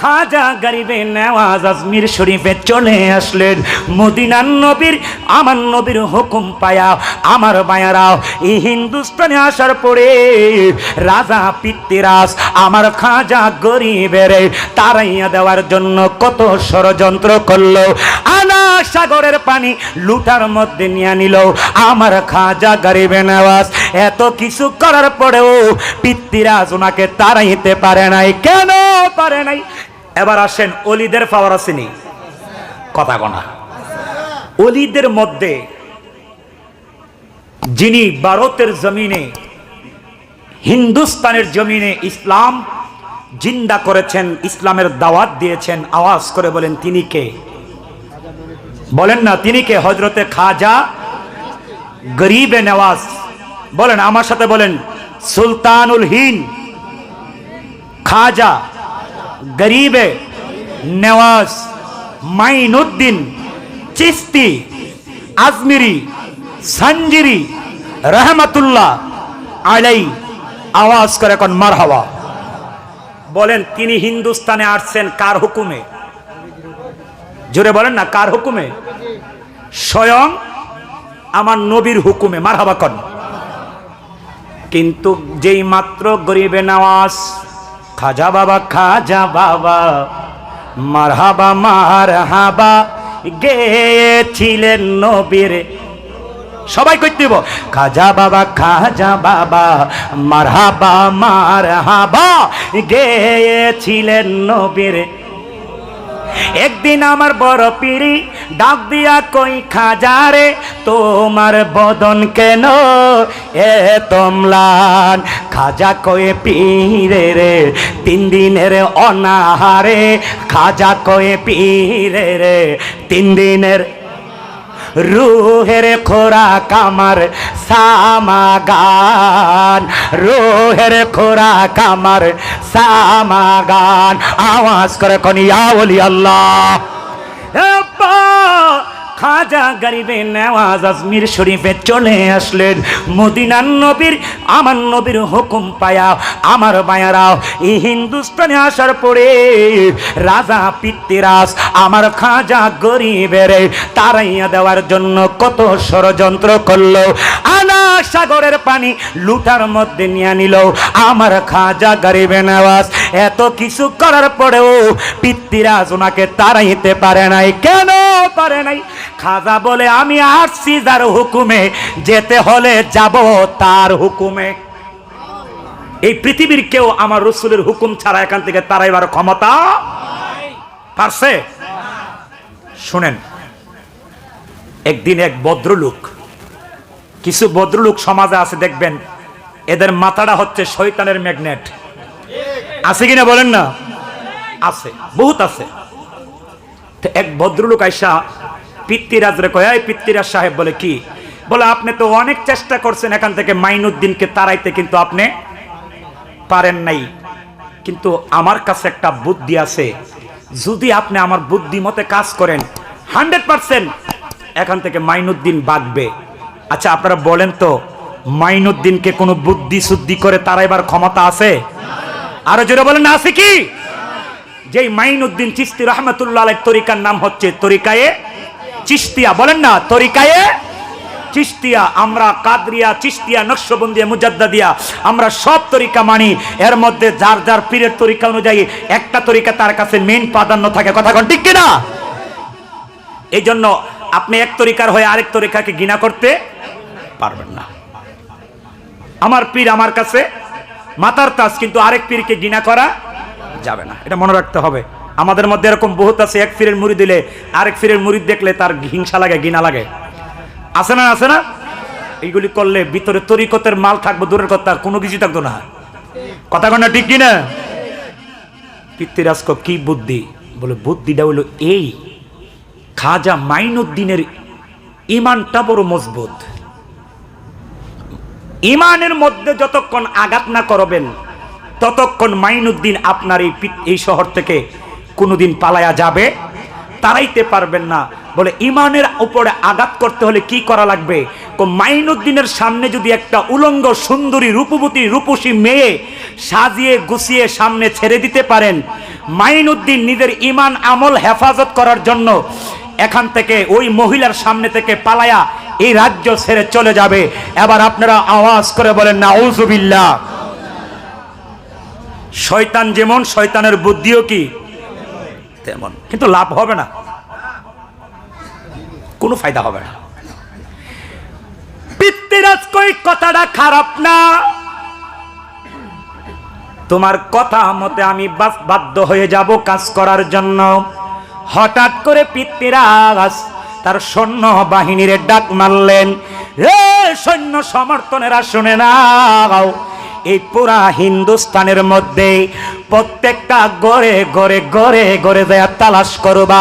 খাজা গরিবে নেওয়াজ আজমির শরীফে চলে আসলেন। মদিনার নবীর, আমার নবীর হুকুম পায়া। আমার মায়ারাও এই হিন্দুস্তানে আসার পরে রাজা পিতৃরাজ, আমার খাজা গরিবের, তারাইয়া দেওয়ার জন্য কত ষড়যন্ত্র করল। আনা সাগরের পানি লুটার মধ্যে নিয়ে নিল। আমার খাজা গরিবে নেওয়াজ, এত কিছু করার পরেও পিতৃরাজ ওনাকে তাড়াইতে পারে নাই। কেন পারে নাই? এবার আসেন অলিদের পাওয়ার আসেনি কথা কনা অলিদের মধ্যে যিনি ভারতের জমিনে, হিন্দুস্তানের জমিনে ইসলাম জিন্দা করেছেন, ইসলামের দাওয়াত দিয়েছেন, আওয়াজ করে বলেন, তিনি কে? বলেন না, তিনি কে? হজরতে খাজা গরিবে নেওয়াজ বলেন, আমার সাথে বলেন, সুলতানুল হিন খাজা গরিবে নেওয়াজ, মাইনুদ্দিন, চিস্তি, আজমিরি সঞ্জিরি রহমতুল্লাহ আলাই, আওয়াজ করে এখন মারহাওয়া বলেন, তিনি হিন্দুস্তানে আসছেন কার হুকুমে? জোরে বলেন না, কার হুকুমে? স্বয়ং আমার নবীর হুকুমে, মারহাবা কন? কিন্তু যেই মাত্র গরিবে নওয়াজ খাজা বাবা খাজা বাবা, মারহাবা মারহাবা গেছিলেন নবীর। সবাই কই দিব? খাজা বাবা খাজা বাবা, মারহাবা মারহাবা গেছিলেন নবীর। একদিন আমার বড় পিড়ি ডাক দিয়া কই খাজারে, তোমার বদন কেন এ তোমলান? খাজা কয়ে পিড়ে রে, তিন দিনের অনাহারে। খাজা কয়ে পিড়ে রে, তিন দিনের রুহের খোরাক আমার সামাগান। রুহের খোরাক আমার সামাগান। আওয়াজ করে কনি বলি আল্লাহ! খাজা গরিবে নেওয়াজ আজমির শরীফে চলে আসলেন। মদিনার নবীর, আমার নবীর হুকুম পায়া। আমার মায়ারাও এই হিন্দুস্তানে আসার পরে রাজা পিতৃরাজ, আমার খাজা গরিবের, তারাইয়া দেওয়ার জন্য কত ষড়যন্ত্র করল। আনা সাগরের পানি লুটার মধ্যে নিয়ে নিল। আমার খাজা গরিবে নেওয়াজ, এত কিছু করার পরেও পিতৃরাজ ওনাকে তাড়াইতে পারে নাই। কেন? পারে নাই। খাজা বলে, আমি আসছি যার হুকুমে, যেতে হলে যাব তার হুকুমে। এই পৃথিবীর কেউ আমার রসুলের হুকুম ছাড়া এখান থেকে ক্ষমতা পারছে? শুনেন, একদিন এক ভদ্রলোক, কিছু ভদ্রলোক সমাজে আছে, দেখবেন, এদের মাথাটা হচ্ছে শয়তানের ম্যাগনেট। আছে কিনা বলেন না? আছে, বহুত আছে। তো এক ভদ্রলোক আয়সা আইসা পিতৃরাজরে কয় পিতৃরাজ সাহেব, বলে, কি? বলে, আপনি তো অনেক চেষ্টা করছেন এখান থেকে মাইনুদ্দিনকে তাড়াইতে, কিন্তু আপনি পারেন নাই। কিন্তু আমার কাছে একটা বুদ্ধি আছে। যদি আপনি আমার বুদ্ধি মতে কাজ করেন, হান্ড্রেড পার্সেন্ট এখান থেকে মাইনুদ্দিন বাগবে আচ্ছা আপনারা বলেন তো, মাইনুদ্দিনকে কোনো বুদ্ধি শুদ্ধি করে তারাইবার ক্ষমতা আছে? আরও জোরে বলেন আছে কি? যেই মাইনুদ্দিন চিস্তি রহমতুল্লাহ তরিকার নাম হচ্ছে তরিকায়ে চিস্তিয়া বলেন না, তরিকায়ে চিস্তিয়া আমরা কাদরিয়া চিস্তিয়া নকশবন্দিয়া, মুজাদ্দাদিয়া, আমরা সব তরিকা মানি, এর মধ্যে যার যার পীরের তরিকা অনুযায়ী একটা তরিকা তার কাছে মেইন প্রাধান্য থাকে, কথা কোন ঠিক কিনা? এই জন্য আপনি এক তরিকার হয়ে আরেক তরিকাকে ঘৃণা করতে পারবেন না। আমার পীর আমার কাছে মাতার তাস, কিন্তু আরেক পীরকে ঘৃণা করা যাবে না। এটা মনে রাখতে হবে। আমাদের মধ্যে এরকম বহুত আছে, এক ফিরের মুড়ি দিলে আরেক ফিরের মুড়ি দেখলে তার হিংসা লাগে, ঘৃণা লাগে। আছে না আছে না? এইগুলি করলে ভিতরে তরিকতের মাল থাকব, দূরের কথা কোনো কিছু থাকতো না। কথা কনা ঠিক কিনা পিতৃরাজক কি বুদ্ধি? বলে, বুদ্ধিটা হলো এই, খাজা মাইনুদ্দিনের ইমানটা বড় মজবুত। ইমানের মধ্যে যতক্ষণ আঘাত না করবেন ততক্ষণ মাইনুদ্দিন আপনার এই এই শহর থেকে কোনোদিন পালায়া যাবে? তারাইতে পারবেন না। বলে, ইমানের উপরে আঘাত করতে হলে কি করা লাগবে? মাইনুদ্দিনের সামনে যদি একটা উলঙ্গ, সুন্দরী, রূপবতী, রূপসী মেয়ে সাজিয়ে গুছিয়ে সামনে ছেড়ে দিতে পারেন, মাইনুদ্দিন নিজের ইমান আমল হেফাজত করার জন্য এখান থেকে, ওই মহিলার সামনে থেকে পালায়া এই রাজ্য ছেড়ে চলে যাবে। এবার আপনারা আওয়াজ করে বলেন না ঔজুবিল্লাহ শয়তান যেমন, শয়তানের বুদ্ধিও কি? তেমন। কিন্তু লাভ হবে না। কোনো ফায়দা হবে না। পিতৃরাজ কই, কথাটা খারাপ না। তোমার কথা মতে আমি বাধ্য হয়ে যাব কাজ করার জন্য। হঠাৎ করে পিতৃরাজ তার সৈন্য বাহিনীর ডাক মারলেন। রে সৈন্য সমর্থনেরা শুনে নাও। এই পুরা হিন্দুস্তানের মধ্যে প্রত্যেকটা গড়ে গড়ে গড়ে গড়ে দেয়া তালাশ করবা।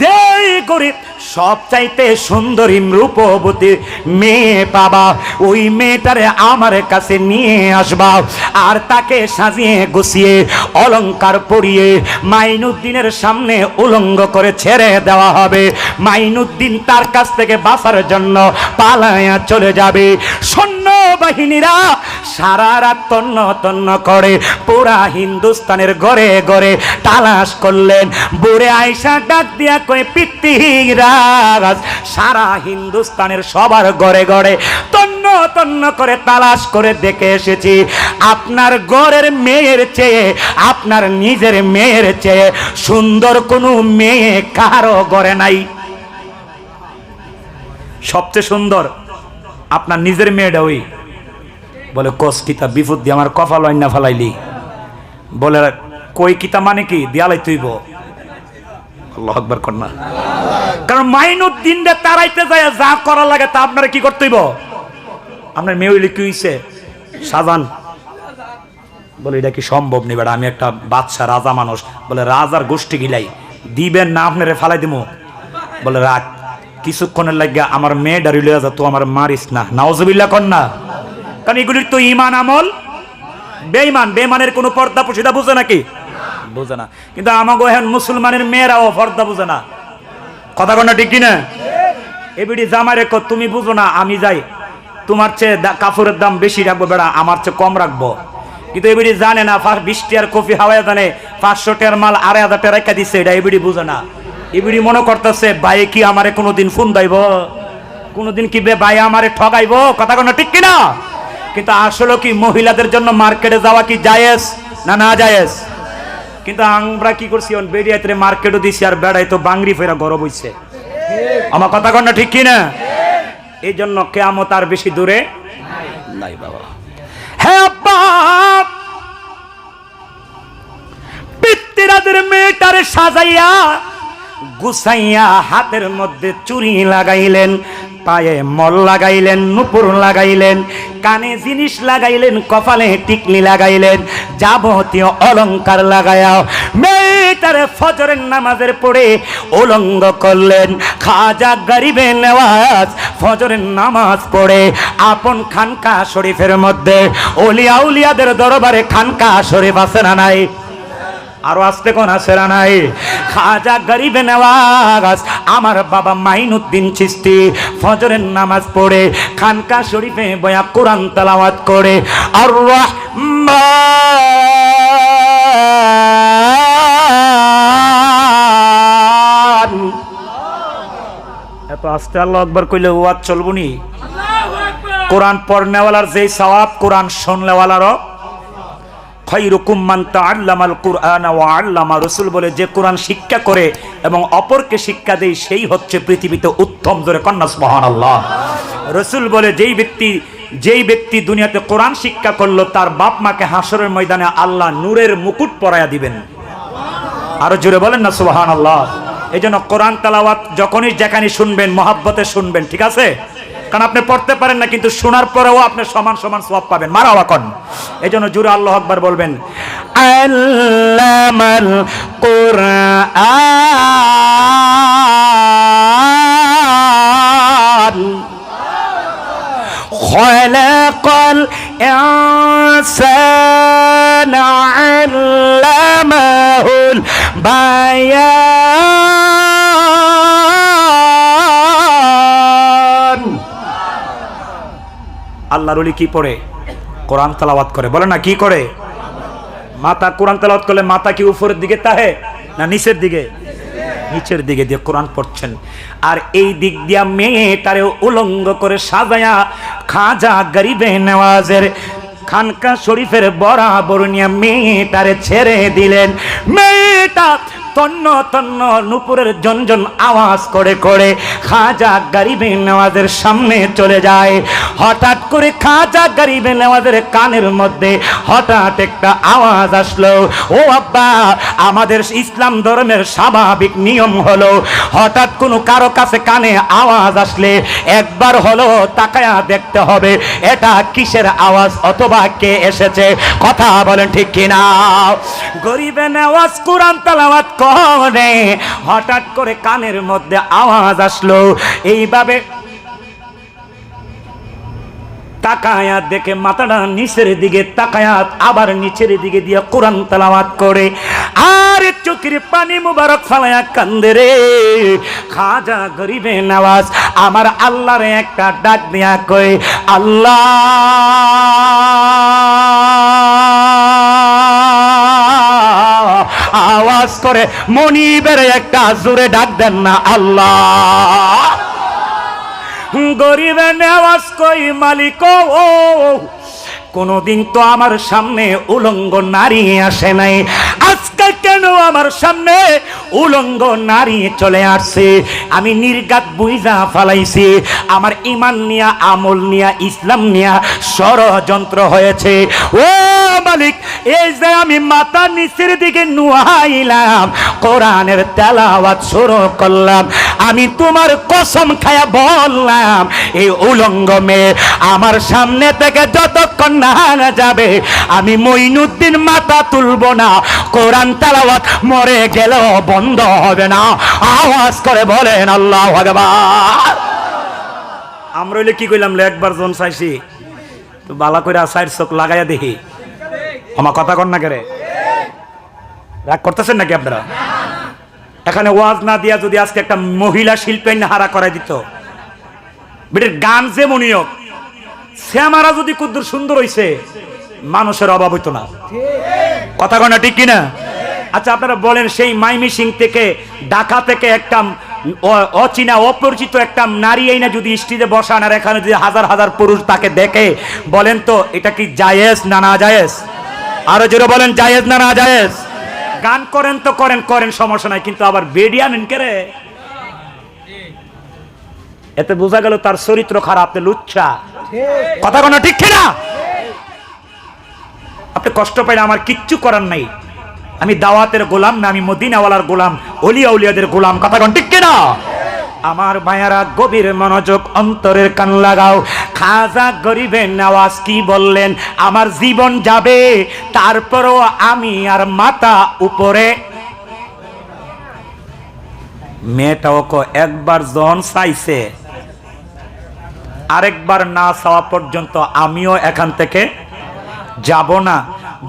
যেই গরিব সব চাইতে সুন্দরী রূপবতী মেয়ে পাবা, ওই মেয়েটারে আমার কাছে নিয়ে আসবা আর তাকে সাজিয়ে, গুছিয়ে অলংকার পরিয়ে মাইনুদ্দিনের সামনে উলঙ্গ করে ছেড়ে দেওয়া হবে। মাইনুদ্দিন তার কাছ থেকে বাঁচার জন্য পালায়া চলে যাবে। সৈন্য বাহিনীরা সারা রাত তন্ন তন্ন করে পুরা হিন্দুস্তানের ঘরে ঘরে তালাশ করলেন। বুড়ে আয়সা ডাক দিয়া কয়ে পিতৃরাজ সারা হিন্দুস্তানের সবার ঘরে ঘরে তন্ন তন্ন করে তালাশ করে দেখে এসেছি। আপনার ঘরের মেয়ের চেয়ে, আপনার নিজের মেয়ের চেয়ে সুন্দর কোনো মেয়ে কারও ঘরে নাই। সবচেয়ে সুন্দর আপনার নিজের মেয়েটা ওই। বলে, কস কিতা বিপদ দিয়ে আমার কপাল অন্য ফেলাইলি? বলে কই কিতা মানে কি? দিয়ালাই তুইব। যায় যা লাগে তা কি করতে হইব? আপনার কি বলে, এটা কি সম্ভব নেই আমি একটা রাজা মানুষ। বলে, রাজার গোষ্ঠী গিলাই। দিবেন না, আপনারে ফালাই দিব বলে, রাখ, কিছুক্ষণের লাগিয়া আমার মেয়ে ডারি লইয়া যা, তো আমার মারিস না। নাওজবিল্লা না। কারণ এগুলির তো ইমান আমল। বেঈমান বেমানের কোনো পর্দা পুষিদা বুঝে নাকি? বুঝে না। কিন্তু আমাগো এখন মুসলমানের মেয়েরাও পর্দা বুঝে না। কথা কন্যা ঠিক কিনা? এবিডি জামাই রেখো, তুমি বুঝো না, আমি যাই। তোমার চেয়ে কাপড়ের দাম বেশি রাখব বেড়া, আমার চেয়ে কম রাখব। কিন্তু এবিডি জানে না বিশ টিয়ার কফি হাওয়ায় জানে, পাঁচশো টিয়ার মাল আড়াই হাজার টাকা রেখা দিচ্ছে এটা এবিডি বুঝে না। এবিডি মনে করতেছে, ভাই, কি আমারে কোনোদিন ফোন দাইব? কোনোদিন কি বে ভাই আমারে ঠগাইব? কথা কোনো ঠিক কিনা? কিন্তু আসলে কি মহিলাদের জন্য মার্কেটে যাওয়া কি জায়েজ না না জায়েজ? কিন্তু আমরা কি করছি? বেরিয়াতে মার্কেটও দিছি আর বেড়াই তো বাংরি ফেরা গরব হইছে। আমার কথা কন না, ঠিক কি না? এই জন্য কেয়ামত আর বেশি দূরে নাই বাবা। হ্যাঁ আব্বা! মেয়েটারে সাজাইয়া গুছাইয়া হাতের মধ্যে চুরি লাগাইলেন, পায়ে মল লাগাইলেন, নুপুর লাগাইলেন, কানে জিনিস লাগাইলেন, কপালে টিকলি লাগাইলেন, যাবতীয় অলঙ্কার লাগায়া মেয়েটারে ফজরের নামাজের পড়ে উলঙ্গ করলেন। খাজা গরিবে নেওয়াজ ফজরের নামাজ পড়ে আপন খানকা শরীফের মধ্যে ওলিয়া উলিয়াদের দরবারে খানকা শরীফ আছে না নাই? আরও আসতে কোন না নাই। খাজা গরিবে নেওয়াজ আমার বাবা মাইনুদ্দিন চিস্তি ফজরের নামাজ পড়ে খানকা শরীফে বয়া কোরআন তালাওয়াত করে। আর এত আস্তে আল্লাহ একবার কইলে ওয়াজ চলবো নি? কোরআন পড়নেওয়ালার যেই সওয়াব কোরআন শুনলেওয়ালারও রাসূল বলে, যে কোরআন শিক্ষা করে এবং অপরকে শিক্ষা দেয়, সেই হচ্ছে পৃথিবীতে উত্তম জোরে সুবহানাল্লাহ। রাসূল বলে, যেই ব্যক্তি যেই ব্যক্তি দুনিয়াতে কোরআন শিক্ষা করল, তার বাপ মাকে হাসরের ময়দানে আল্লাহ নূরের মুকুট পরায়া দিবেন। আরও জোরে বলেন না, সুবহানাল্লাহ। এই জন্য কোরআন তালাওয়াত যখনই যেখানে শুনবেন, মহাব্বতে শুনবেন, ঠিক আছে? কারণ আপনি পড়তে পারেন না, কিন্তু শোনার পরেও আপনি সমান সমান সব পাবেন। মারা ওয়াকন। এই জন্য জুরে আল্লাহ আকবর বলবেন বায়া আল্লাহর ওলি কি পড়ে? কোরআন তালাওয়াত করে। বলে না, কি করে? মাথা, কোরআন তেলাওয়াত করলে মাথা কি উপরের দিকে তাহে না নিচের দিকে? নিচের দিকে দিয়ে কোরআন পড়ছেন। আর এই দিক দিয়া মেয়েটারে উলঙ্গ করে সাজায়া খাজা গরিবে নেওয়াজের খানকা শরীফের বরাবর নিয়ে মেয়েটারে ছেড়ে দিলেন। মেয়েটা তন্ন তন্ন নুপুরের জনজন আওয়াজ করে করে খাজা গরিবে নেওয়াজের সামনে চলে যায়। হঠাৎ করে খাজা গরিবে নেওয়াজের কানের মধ্যে হঠাৎ একটা আওয়াজ আসলো। ও আব্বা, আমাদের ইসলাম ধর্মের স্বাভাবিক নিয়ম হলো, হঠাৎ কোনো কারও কাছে কানে আওয়াজ আসলে একবার হলো তাকায়া দেখতে হবে, এটা কিসের আওয়াজ অথবা কে এসেছে, কথা বলেন ঠিক কিনা? গরিবে নেওয়াজ কোরআন তালাওয়াত করে হঠাৎ করে কানের মধ্যে আওয়াজ আসলো। এইভাবে তাকায়াত দেখে মাথাটা নিচের দিকে তাকায়াত আবার নিচের দিকে দিয়ে কোরআন তালাওয়াত করে। আর চোখের পানি মুবারক ফালায়া কান্দে রে। খাজা গরিবে নওয়াজ আমার আল্লাহরে একটা ডাক দিয়া কই আল্লাহ! আওয়াজ করে মনিবের একটা জোরে ডাক দেন না আল্লাহ। গরিবে নেওয়াজ কই, মালিক ও। কোনদিন তো আমার সামনে উলঙ্গ নারী আসে নাই। আজকে কেন আমার সামনে উলঙ্গ নারী চলে আসছে? আমি নির্গাত বুইজা ফালাইছি। আমার ইমান নিয়া, আমল নিয়া, ইসলাম নিয়া ষড়যন্ত্র হয়েছে। ও মালিক, এই যে আমি মাথা নিচের দিকে নুহাইলাম, কোরআনের তেলাওয়াত শুরু করলাম, আমি তোমার কসম খায়া বললাম, এই উলঙ্গ মেয়ে আমার সামনে থেকে যতক্ষণ না যাবে, আমি মইনুদ্দিন মাথা তুলবো না, কোরআন তেলাওয়াত মরে গেলেও বন্ধ হবে না। আওয়াজ করে বলেন আল্লাহ ভগবান আমরা হইলে কি কইলাম একবার জন চাইছি, তো বালা করে সাইড চোখ লাগাইয়া দেখি। আমার কথা কন না কেরে। রাগ করতেছেন নাকি আপনারা? এখানে ওয়াজ না দিয়া যদি আজকে একটা মহিলা শিল্পী হারা করাই দিত। বেটের গান যে মনিয়ক শ্যামারা যদি কুদ্দুর সুন্দর হইছে, মানুষের অভাব হইতো না। কথা কনা ঠিক কিনা? আচ্ছা আপনারা বলেন, সেই মাইমি সিং থেকে, ঢাকা থেকে একটা অচেনা, অপরিচিত একটা নারী এই না যদি স্টেজে বসান, আর এখানে যদি হাজার হাজার পুরুষ তাকে দেখে, বলেন তো, এটা কি জায়েজ না না জায়েজ? আরও জোরে বলেন, জায়েজ না না জায়েজ গান করেন তো করেন করেন, সমস্যা নাই, কিন্তু আবার বেডিয়া নেন কে রে? এতে বোঝা গেল তার চরিত্র খারাপ লুচ্ছা। কথা কোনো ঠিক কিনা আপনি কষ্ট পাইলে আমার কিচ্ছু করার নাই। আমি দাওয়াতের গোলাম না, আমি মদিনাওয়ালার গোলাম, অলিয়া উলিয়াদের গোলাম। কথা কোন ঠিক কিনা আমার ভাইয়ারা গভীর মনোযোগ অন্তরের কান লাগাও। খাজা গরিবের নওয়াজ কি বললেন? আমার জীবন যাবে, তারপরও আমি আর মাথা উপরে। মেয়েটাও কো একবার জন চাইছে, আরেকবার না চাওয়া পর্যন্ত আমিও এখান থেকে যাব না।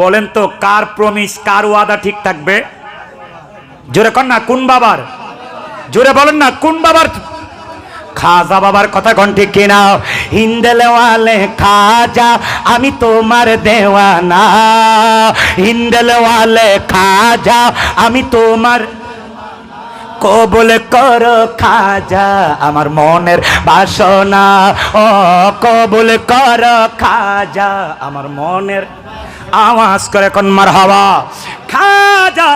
বলেন তো, কার প্রমিস, কার ওয়াদা ঠিক থাকবে? জোরে কর না, কোন বাবার? জোরে বলেন না, কোন বাবার? খাজা বাবার কথা কোন ঠিক কিনা? হিন্দেলে ওয়ালে খাজা, আমি তোমার দেওয়ানা। হিন্দেলে ওয়ালে খাজা, আমি তোমার কবল কর খাজা, আমার মনের বাসনা। ও, কবল কর খাজা, আমার মনের আওয়াজ করে কোন মার হাওয়া খাজা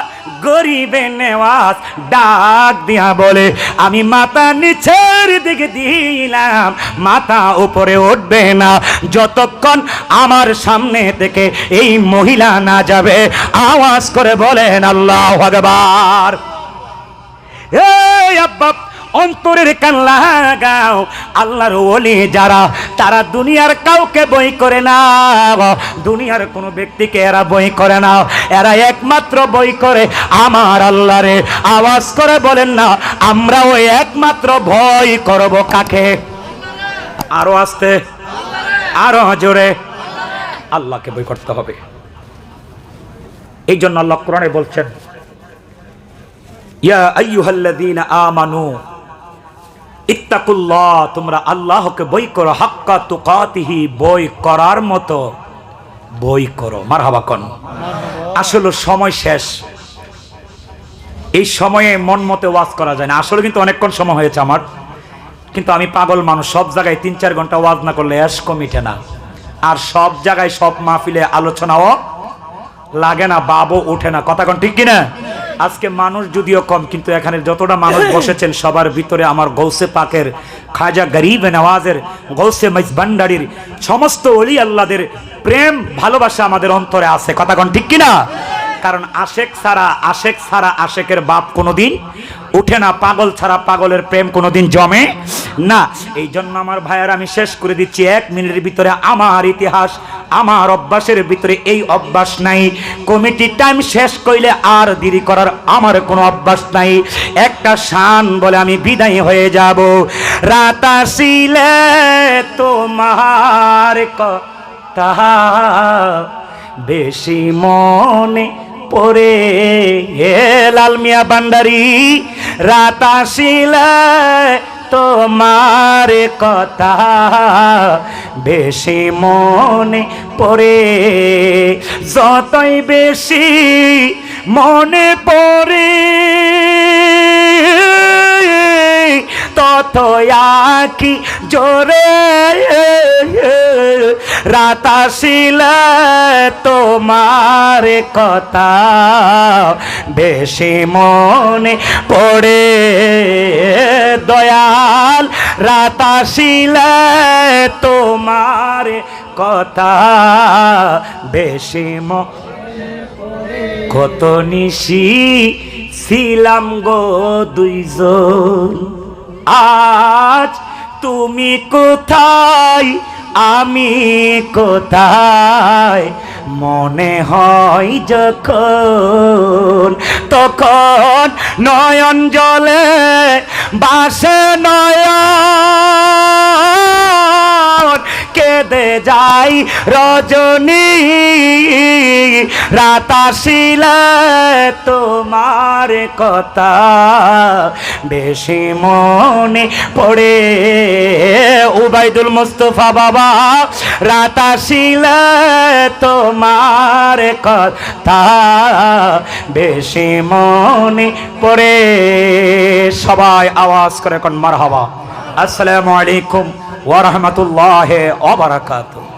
গরিবে নেওয়াজ ডাক দিয়া বলে, আমি মাথা নিচের দিকে দিলাম, মাথা উপরে উঠবে না। যতক্ষণ আমার সামনে থেকে এই মহিলা না যাবে, আওয়াজ করে বলেন, আল্লাহ ভগবান এই আব্বা অন্তরের কান লাগাও, আল্লাহর ওলি যারা, তারা দুনিয়ার কাউকে বই করে না। দুনিয়ার কোনো ব্যক্তিকে এরা বই করে না। এরা একমাত্র বই করে আমার আল্লাহরে। আওয়াজ করে বলেন না আমরা ওই একমাত্র ভয় করব কাকে? আরও আসতে, আরও জোরে। আল্লাহকে বই করতে হবে। এই জন্য আল্লাহ কোরআনে বলছেন, ইয়া আইয়ুহাল্লাযীনা আমানু ইত্তাকুল্লাহ, তোমরা আল্লাহকে বই করো, হাক্কা তুকাতিহি, বই করার মতো। বই করো, মারহাবা কোন। আসলে সময় শেষ। এই সময়ে মন মতে ওয়াজ করা যায় না। আসলে কিন্তু অনেকক্ষণ সময় হয়েছে আমার। কিন্তু আমি পাগল মানুষ, সব জায়গায় তিন চার ঘণ্টা ওয়াজ না করলে অ্যাশ কমিটে না। আর সব জায়গায় সব মাহফিলে আলোচনাও লাগে না বাবু ওঠে না। কথা কোন ঠিক কিনা? আজকে মানুষ যদিও কম কিন্তু এখানে যতটা মানুষ বসেছেন সবার ভিতরে আমার গৌসে পাকের খাজা গরিব নওয়াজের গৌসে ভান্ডারির সমস্ত অলি আল্লাদের প্রেম ভালোবাসা আমাদের অন্তরে আছে। কথা কন ঠিক কিনা? কারণ আশেক ছাড়া আশেক ছাড়া আশেকের বাপ কোনোদিন উঠে না, পাগল ছাড়া পাগলের প্রেম কোনোদিন জমে না। এই জন্য আমার ভাইয়ার আমি শেষ করে দিচ্ছি, এক মিনিটের ভিতরে আমার ইতিহাস, আমার অভ্যাসের ভিতরে এই অভ্যাস নাই। কমিটি টাইম শেষ কইলে আর দেরি করার আমার কোনো অভ্যাস নাই। একটা শান বলে আমি বিদায় হয়ে যাব। রাত আসিলে তোমার কথা বেশি মনে পরে হে লাল মিয়া বান্ডারি রাত আসিল তোমার কথা বেশি মনে পড়ে। যতই বেশি মনে পড়ে তত আকি জোরে রাত আসিলে তোমার কথা বেশি মনে পড়ে। দয়াল, রাত আসিলে তোমার কথা বেশি কত নিশি ছিলাম গো দুইজন। আজ তুমি কোথায়? আমি কোথায়? মনে হয় যখন তখন নয়ন জলে বাসে নয়ন কেঁদে যাই রজনী, রাত আসিলে তোমার কথা বেশি মনে পড়ে। উবাইদুল মুস্তফা বাবা, রাত আসিলে তোমার কথা বেশি মনে পড়ে। সবাই আওয়াজ করে কোন মার হবা আসসালামু আলাইকুম। ওয়া রাহমাতুল্লাহি ওয়া বারাকাতুহু।